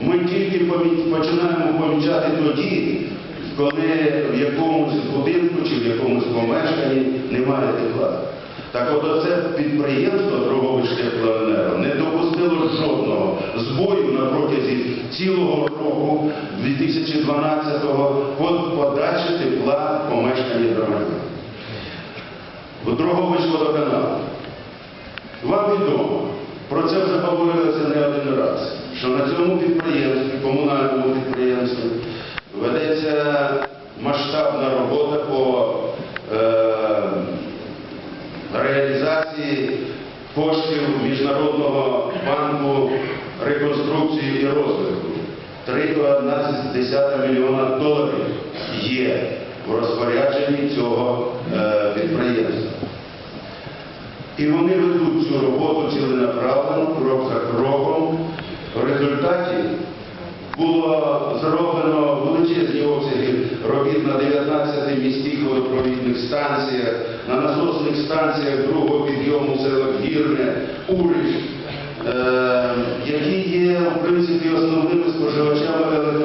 ми тільки починаємо помічати тоді, коли в якомусь будинку чи в якомусь помешканні немає тепла. Так от оце підприємство Дрогович Теплоенерго не допустило жодного збою на протязі цілого року 2012-го по подачі тепла в помешканні громадян. Дрогович водоканал. Вам відомо, про це що на цьому підприємстві, комунальному підприємстві, ведеться масштабна робота по е, реалізації коштів Міжнародного банку реконструкції і розвитку. 3,11 мільйона доларів є в розпорядженні цього е, підприємства. І вони ведуть цю роботу ціленаправленно, результаті було зроблено величезні обсяги робіт на 19 міських водопровідних станціях, на насосних станціях другого підйому села Гірне, уріч, е які є в принципі основними споживачами електроенергії.